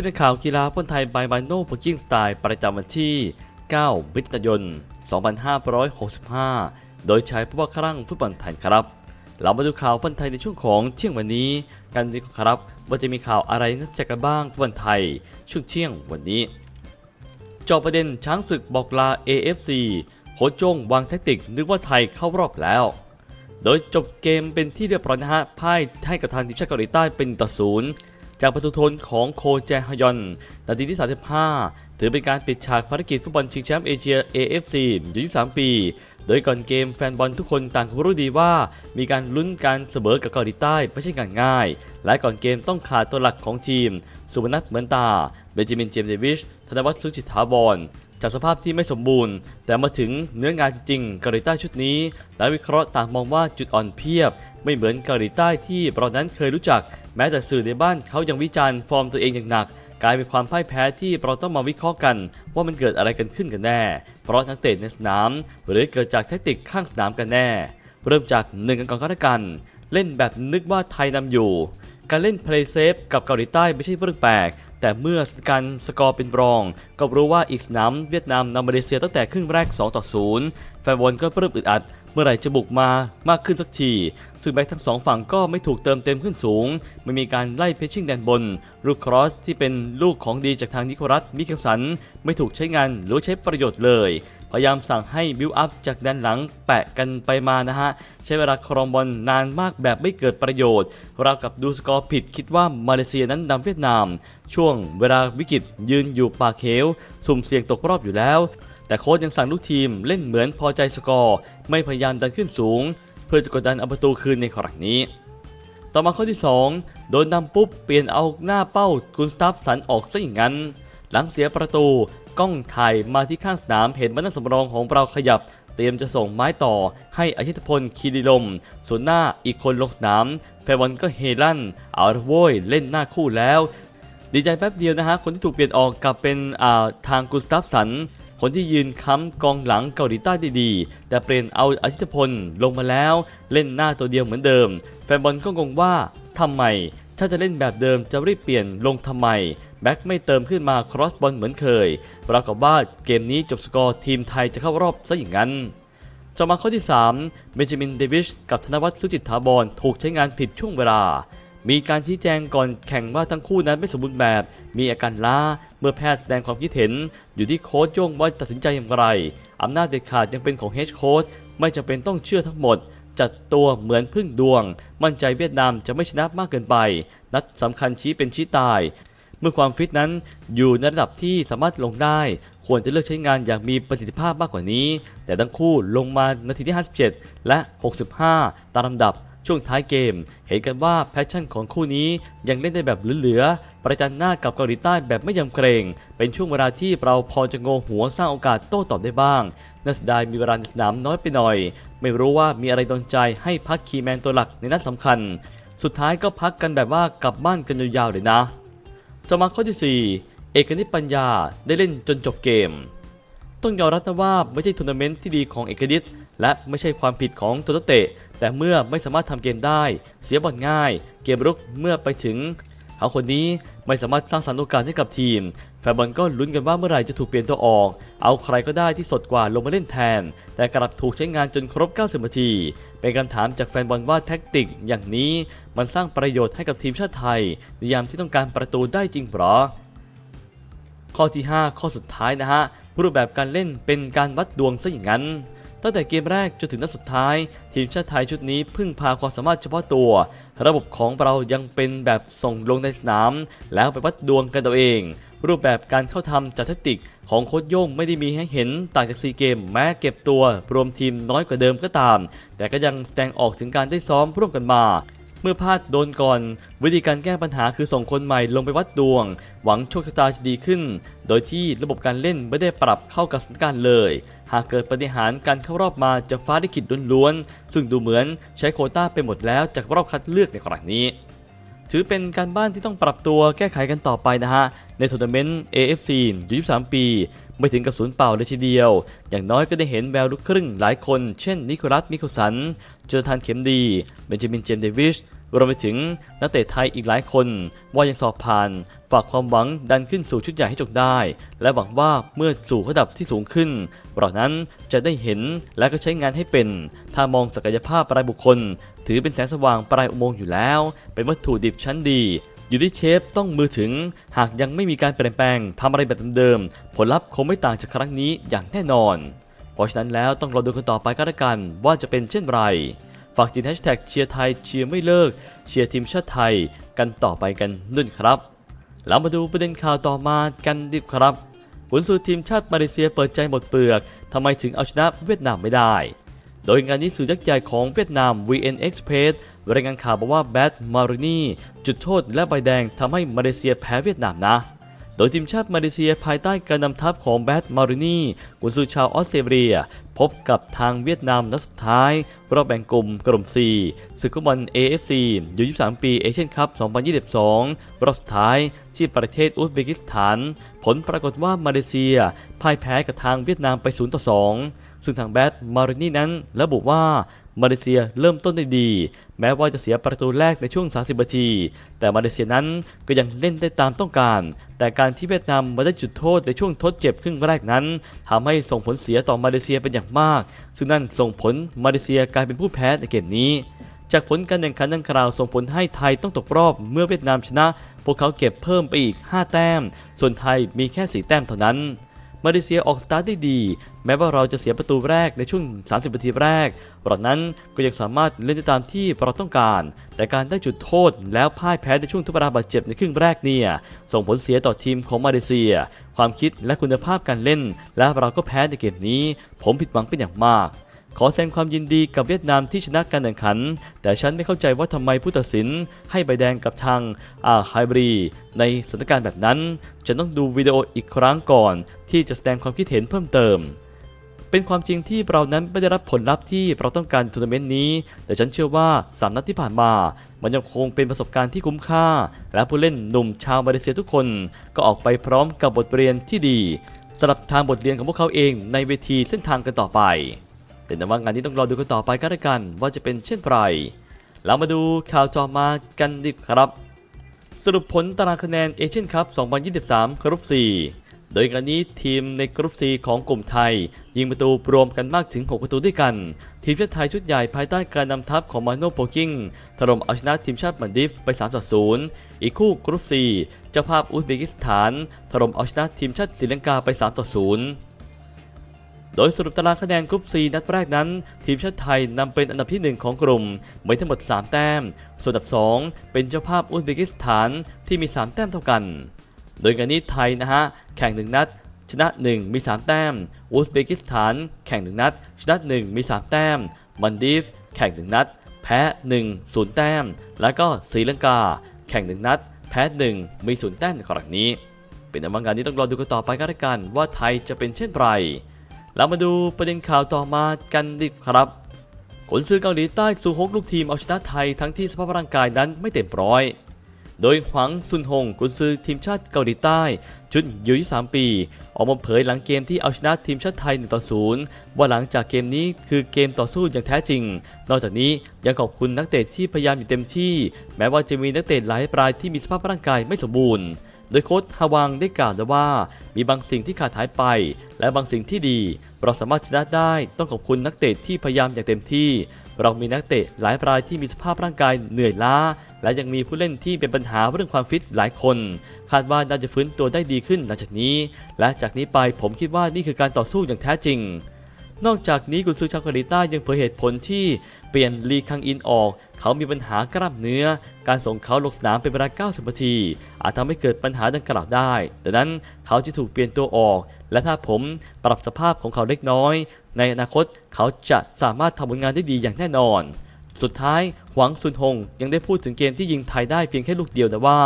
ที่ในข่าวกีฬาฟุตบอลไทยบายบานโน่โพกิ้งสไตล์ประจำวันที่ 9 มิถุนายน 2565 โดยใช้ผู้ว่าครั่งฟุตบอลไทยครับ เรามาดูข่าวฟุตบอลไทยในช่วงของเที่ยงวันนี้ กันดีกว่าครับ ว่าจะมีข่าวอะไรน่าจะกันบ้างฟุตบอลไทย ช่วงเที่ยงวันนี้จอประเด็นช้างศึกบอกลา AFC โค้ชจงวางแทคติกนึกว่าไทยเข้ารอบแล้ว โดยจบเกมเป็นที่เรียบร้อยนะฮะพ่ายให้กับทางทีมชาติเกาหลีใต้เป็นต่อศูนย์ จากประตูโทนของโคแจฮยอนนาทีที่ 35 ถือเป็นการปิดฉากภารกิจฟุตบอลชิงแชมป์เอเชีย AFC อายุ23 ปี โดยก่อนเกมแฟนบอลทุกคนต่างรู้ดีว่า มีการลุ้นการเสมอกับเกาหลีใต้ไม่ใช่การง่าย และก่อนเกมต้องขาดตัวหลักของทีม สุวรรณัทเหมือนตา เบนจามินเจมส์เดวิช ธนวัฒน์สุจิตถาวรจากสภาพที่ไม่สมบูรณ์ แต่มาถึงเนื้องานจริงๆเกาหลีใต้ชุดนี้และวิเคราะห์ต่างมองว่าจุดอ่อนเพียบ ไม่เหมือนเกาหลีใต้ที่เรานั้นเคยรู้จัก ม้แต่สื่อในบ้านเขายังวิจารณ์ฟอร์มตัวเองอย่างหนัก กลายเป็นความพ่ายแพ้ที่เราต้องมาวิเคราะห์กัน ว่ามันเกิดอะไรกันขึ้นกันแน่ เพราะนักเตะในสนาม หรือเกิดจากแทคติกข้างสนามกันแน่ เริ่มจากหนึ่งกันก่อนก็แล้วกัน เล่นแบบนึกว่าไทยนำอยู่ การเล่นเพลย์เซฟกับเกาหลีใต้ไม่ใช่เรื่องแปลกแต่เมื่อการสกอร์เป็นรอง ก็รู้ว่าอีกสนามเวียดนามนำมาเลเซียตั้งแต่ครึ่งแรก 2 ต่อ 0 แฟนบอลก็เริ่มอึดอัด เมื่อไหร่จะบุกมามากขึ้นสักที ซึ่งแบ็คทั้งสองฝั่งก็ไม่ถูกเติมเต็มขึ้นสูง ไม่มีการไล่เพชชิ่งแดนบน ลูกครอสที่เป็นลูกของดีจากทางนิโคลัสมิเคลสัน ไม่ถูกใช้งานหรือใช้ประโยชน์เลย พยายามสั่งให้บิวอัพจากแดนหลังแปะกันไปมานะฮะ ใช้เวลาครองบอลนานมากแบบไม่เกิดประโยชน์ราวกับดูสกอร์ผิดคิดว่ามาเลเซียนั้นนำเวียดนาม ช่วงเวลาวิกฤตยืนอยู่ปากเขวสุ่มเสี่ยงตกรอบอยู่แล้ว แต่โค้ชยังสั่งลูกทีมเล่นเหมือนพอใจสกอร์ ไม่พยายามดันขึ้นสูง เพื่อจะกดดันเอาประตูคืนในครั้งนี้ ต่อมาข้อที่ 2 โดนนำปุ๊บเปลี่ยนเอาหน้าเป้ากุนสตาฟสันออกซะอย่างนั้น หลังเสียประตูกล้องถ่ายมาที่ข้างสนามเห็นบรรณาสำรองของเราขยับ เตรียมจะส่งไม้ต่อให้อาชิตพลคีรีลมส่วนหน้าอีกคนลงสนามแฟนบอลก็เฮลั่น เอาละโว้ยเล่นหน้าคู่แล้ว ดีใจแป๊บเดียวนะฮะคนที่ถูกเปลี่ยนออกกลับเป็นาทางกุสตาฟสัน คนที่ยืนค้ำกองหลังเกาหลีใต้ด้ดีแต่เปลี่ยนเอาอาทิตย์พลลงมาแล้วเล่นหน้าตัวเดียวเหมือนเดิม แฟนบอลก็งงว่าทำไม ถ้าจะเล่นแบบเดิมจะรีบเปลี่ยนลงทำไม แบ็คไม่เติมขึ้นมาครอสบอลเหมือนเคย ปรากฏว่าเกมนี้จบสกอร์ทีมไทยจะเข้ารอบซะอย่างนั้นต่อมาข้อที่ 3 เบนจามินเดวิชกับธนวัฒน์สุจิตถาวรถูกใช้งานผิดช่วงเวลา มีการชี้แจงก่อนแข่งว่าทั้งคู่นั้นไม่สมบูรณ์แบบ มีอาการล้า เมื่อแพทย์แสดงความคิดเห็น อยู่ที่โค้ชโย่งว่าตัดสินใจอย่างไร อำนาจเด็ดขาดยังเป็นของเฮดโค้ชไม่จำเป็นต้องเชื่อทั้งหมด จัดตัวเหมือนพึ่งดวง มั่นใจเวียดนามจะไม่ชนะมากเกินไป นัดสำคัญชี้เป็นชี้ตาย เมื่อความฟิตนั้นอยู่ในระดับที่สามารถลงได้ ควรจะเลือกใช้งานอย่างมีประสิทธิภาพมากกว่านี้ แต่ทั้งคู่ลงมานาทีที่ 57 และ 65 ตามลำดับ ช่วงท้ายเกม เห็นกันว่าแพชชั่นของคู่นี้ยังเล่นได้แบบเหลือๆ ประจันหน้ากับเกาหลีใต้แบบไม่ยำเกรง เป็นช่วงเวลาที่เราพอจะโงหัวสร้างโอกาสโต้ตอบได้บ้างน่าเสียดายมีเวลาในสนามน้อยไปหน่อย ไม่รู้ว่ามีอะไรดนใจให้พักคีแมนตัวหลักในนัดสำคัญ สุดท้ายก็พักกันแบบว่ากลับบ้านกันยาวๆเลยนะต่อมาข้อที่ 4 เอกนิตปัญญาได้เล่นจนจบเกมต้องยอมรับนะว่าไม่ใช่ทัวร์นาเมนต์ที่ดีของเอกนิต และไม่ใช่ความผิดของโตัวนักเตะ แต่เมื่อไม่สามารถทำเกมได้ เสียบอลง่าย เกมรุกเมื่อไปถึงเขาคนนี้ไม่สามารถสร้างสรรค์โอกาสให้กับทีม แฟนบอลก็ลุ้นกันว่าเมื่อไหร่จะถูกเปลี่ยนตัวออก เอาใครก็ได้ที่สดกว่าลงมาเล่นแทน แต่กลับถูกใช้งานจนครบ 90 นาที เป็นคำถามจากแฟนบอลว่าแท็กติกอย่างนี้มันสร้างประโยชน์ให้กับทีมชาติไทยในยามที่ต้องการประตูได้จริงหรอ ข้อที่ 5 ข้อสุดท้ายนะฮะรูปแบบการเล่นเป็นการวัดดวงซะอย่างนั้น ตั้งแต่เกมแรกจนถึงนัดสุดท้าย ทีมชาติไทยชุดนี้พึ่งพาความสามารถเฉพาะตัว ระบบของเรายังเป็นแบบส่งลงในสนาม แล้วไปวัดดวงกันตัวเอง รูปแบบการเข้าทำจัดแทคติกของโค้ชโย่งไม่ได้มีให้เห็นต่างจากซีเกมแม้เก็บตัวรวมทีมน้อยกว่าเดิมก็ตาม แต่ก็ยังแสดงออกถึงการได้ซ้อมร่วมกันมา เมื่อพลาดโดนก่อน วิธีการแก้ปัญหาคือส่งคนใหม่ลงไปวัดดวง หวังโชคชะตาจะดีขึ้น โดยที่ระบบการเล่นไม่ได้ปรับเข้ากับสถานการณ์เลย หากเกิดปฏิหารการเข้ารอบมาจะฟ้าได้ขิดล้วนๆ ซึ่งดูเหมือนใช้โคต้าไปหมดแล้วจากรอบคัดเลือกในครั้งนี้ ถือเป็นการบ้านที่ต้องปรับตัวแก้ไขกันต่อไปนะฮะ ในทัวร์นาเมนต์ AFC ยู่23 ปี ไม่ถึงกับศูนย์เปล่าเลยทีเดียว อย่างน้อยก็ได้เห็นแววลูกครึ่งหลายคนเช่นนิโคลัสมิโคสันเจอทานเข็มดีเบนจามินเจมส์เดวิชรวมไปถึงนักเตะไทยอีกหลายคน ว่ายังสอบผ่าน ฝากความหวังดันขึ้นสู่ชุดใหญ่ให้จงได้ และหวังว่าเมื่อสู่ระดับที่สูงขึ้นเรานั้นจะได้เห็นและก็ใช้งานให้เป็น ถ้ามองศักยภาพรายบุคคล ถือเป็นแสงสว่างปลายอุโมงค์อยู่แล้ว เป็นวัตถุดิบชั้นดี อยู่ที่เชฟต้องมือถึง หากยังไม่มีการเปลี่ยนแปลงทำอะไรแบบเดิมๆผลลัพธ์คงไม่ต่างจากครั้งนี้อย่างแน่นอน เพราะฉะนั้นแล้วต้องรอดูกันต่อไปก็แล้วกันว่าจะเป็นเช่นไรฝากติดแฮชแท็กเชียร์ไทยเชียร์ไม่เลิกเชียร์ทีมชาติไทยกันต่อไปกันนุ่นครับแล้วมาดูประเด็นข่าวต่อมากันดีครับขุนซือทีมชาติมาเลเซียเปิดใจหมดเปลือกทำไมถึงเอาชนะเวียดนามไม่ได้ โดยงานนี้สื่อยักษ์ใหญ่ของเวียดนาม VN Express รายงานข่าวบอกว่าแบทมารินีจุดโทษและใบแดงทำให้มาเลเซียแพ้เวียดนามนะ โดยทีมชาติมาเลเซียภายใต้การนำทัพของแบทมารินีกุนซือชาวออสเตรเลีย พบกับทางเวียดนามนัดสุดท้ายรอบแบ่งกลุ่มกลุ่ม 4 ศึกฟุตบอล AFC ยู23 ปีเอเชียนคัพ 2022 รอบสุดท้ายที่ประเทศอุซเบกิสถาน ผลปรากฏว่ามาเลเซียพ่ายแพ้กับทางเวียดนามไป 0 ต่อ 2 ซึ่งทางแบทมารินีนั้นระบุว่า มาเลเซียเริ่มต้นได้ดี แม้ว่าจะเสียประตูแรกในช่วง 30 นาที แต่มาเลเซียนั้นก็ยังเล่นได้ตามต้องการ แต่การที่เวียดนามมาได้จุดโทษในช่วงทดเจ็บครึ่งแรกนั้นทำให้ส่งผลเสียต่อมาเลเซียเป็นอย่างมาก ซึ่งนั่นส่งผลมาเลเซียกลายเป็นผู้แพ้ในเกมนี้จากผลการแข่งขันดังกล่าวส่งผลให้ไทยต้องตกรอบเมื่อเวียดนามชนะ พวกเขาเก็บเพิ่มไปอีก 5 แต้ม ส่วนไทยมีแค่ 4 แต้มเท่านั้น มาเลเซียออกสตาร์ทได้ดี แม้ว่าเราจะเสียประตูแรกในช่วง 30นาทีแรกเรานั้นก็ยังสามารถเล่นได้ตามที่เราต้องการ แต่การได้จุดโทษแล้วพ่ายแพ้ในช่วงทุบราบาดเจ็บในครึ่งแรกเนี่ย ส่งผลเสียต่อทีมของมาเลเซีย ความคิดและคุณภาพการเล่น และเราก็แพ้ในเกมนี้ ผมผิดหวังเป็นอย่างมาก ขอแสดงความยินดีกับเวียดนามที่ชนะการแข่งขัน แต่ฉันไม่เข้าใจว่าทำไมผู้ตัดสินให้ใบแดงกับทางอาไฮบรี ในสถานการณ์แบบนั้น จะต้องดูวิดีโออีกครั้งก่อน ที่จะแสดงความคิดเห็นเพิ่มเติม เป็นความจริงที่เรานั้นไม่ได้รับผลลัพธ์ที่เราต้องการในทัวร์นาเมนต์นี้ แต่ฉันเชื่อว่าสามนัดที่ผ่านมา มันยังคงเป็นประสบการณ์ที่คุ้มค่า และผู้เล่นหนุ่มชาวมาเลเซียทุกคน ก็ออกไปพร้อมกับบทเรียนที่ดีสำหรับทางบทเรียนของพวกเขาเองในเวทีเส้นทางกันต่อไป แต่นว่างานนี้ต้องรอดูกันต่อไปก็แล้วกันว่าจะเป็นเช่นไรเรามาดูข่าวจอมากันดีครับ สรุปผลตารางคะแนนเอเชียนคัพ 2023 กรุ๊ป 4 โดยงานนี้ทีมในกรุ๊ป 4 ของกลุ่มไทย ยิงประตูรวมกันมากถึง 6 ประตูด้วยกัน ทีมชาติไทยชุดใหญ่ภายใต้การนำทัพของมาโนโปกิ้งถล่มเอาชนะทีมชาติมันดิฟไป 3-0 อีกคู่กรุ๊ป 4 เจ้าภาพอุซเบกิสถานถล่มเอาชนะทีมชาติศรีลังกาไป 3-0 โดยสรุปตารางคะแนนกรุ๊ป C นัดแรกนั้น ทีมชาติไทยนำเป็นอันดับที่ 1 ของกลุ่มมีทั้งหมด 3 แต้ม ส่วนอันดับ 2 เป็นเจ้าภาพอุซเบกิสถานที่มี 3 แต้มเท่ากัน โดยงานนี้ไทยนะฮะแข่ง 1 นัด ชนะ 1 มี 3 แต้ม อุซเบกิสถานแข่ง 1 นัด ชนะ 1 มี 3 แต้ม มันดีฟแข่ง 1 นัด แพ้ 1 0 แต้ม แล้วก็ศรีลังกา แข่ง 1 นัด แพ้ 1 มี 0 แต้มในครั้งนี้ เป็นอันว่างานนี้ต้องรอดูกันต่อไปก็แล้วกันว่าไทยจะเป็นเช่นไร เรามาดูประเด็นข่าวต่อมากันดีครับขนซื้อเกาหลีใต้สู่ฮกลูกทีมเอาชนะไทยทั้งที่สภาพร่างกายนั้นไม่เต็มร้อย โดยหวังซุนฮงกุนซือทีมชาติเกาหลีใต้ ชุดอายุ23ปี ออกมาเผยหลังเกมที่เอาชนะทีมชาติไทย1ต่อ0ว่าหลังจากเกมนี้คือเกมต่อสู้อย่างแท้จริง นอกจากนี้ยังขอบคุณนักเตะที่พยายามอยู่เต็มที่ แม้ว่าจะมีนักเตะหลายรายที่มีสภาพร่างกายไม่สมบูรณ์ โดยโค้ชฮาวังได้กล่าวด้วยว่า มีบางสิ่งที่ขาดหายไป และบางสิ่งที่ดี เราสามารถชนะได้ต้องขอบคุณนักเตะที่พยายามอย่างเต็มที่ เรามีนักเตะหลายรายที่มีสภาพร่างกายเหนื่อยล้า และยังมีผู้เล่นที่เป็นปัญหาเรื่องความฟิตหลายคน คาดว่าน่าจะฟื้นตัวได้ดีขึ้นหลังจากนี้ และจากนี้ไปผมคิดว่านี่คือการต่อสู้อย่างแท้จริงนอกจากนี้กุนซือชาวเกาหลีใต้ยังเผยเหตุผลที่เปลี่ยนลีคังอินออก เขามีปัญหากล้ามเนื้อ การส่งเขาลงสนามเป็นเวลา 90 นาที อาจทำให้เกิดปัญหาดังกล่าวได้ ดังนั้นเขาจะถูกเปลี่ยนตัวออก และถ้าผมปรับสภาพของเขาเล็กน้อย ในอนาคตเขาจะสามารถทำผลงานได้ดีอย่างแน่นอน สุดท้ายหวังซุนฮงยังได้พูดถึงเกมที่ยิงไทยได้เพียงแค่ลูกเดียวแต่ว่า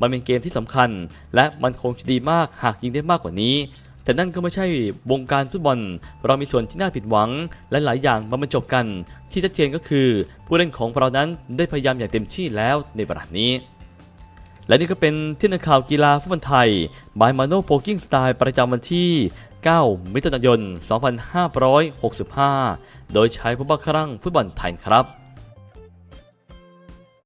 มันเป็นเกมที่สำคัญ และมันคงจะดีมากหากยิงได้มากกว่านี้ แต่นั่นก็ไม่ใช่วงการฟุตบอล เรามีส่วนที่น่าผิดหวัง และหลายอย่างมาบรรจบกัน ที่ชัดเจนก็คือ ผู้เล่นของเรานั้นได้พยายามอย่างเต็มที่แล้วในเวลานี้ และนี่ก็เป็นที่นักข่าวกีฬาฟุตบอลไทยบายมาโนโปกิ้งสไตล์ประจำวันที่ 9 มิถุนายน 2565 โดยใช้ผู้บังคับฟุตบอลไทยครับ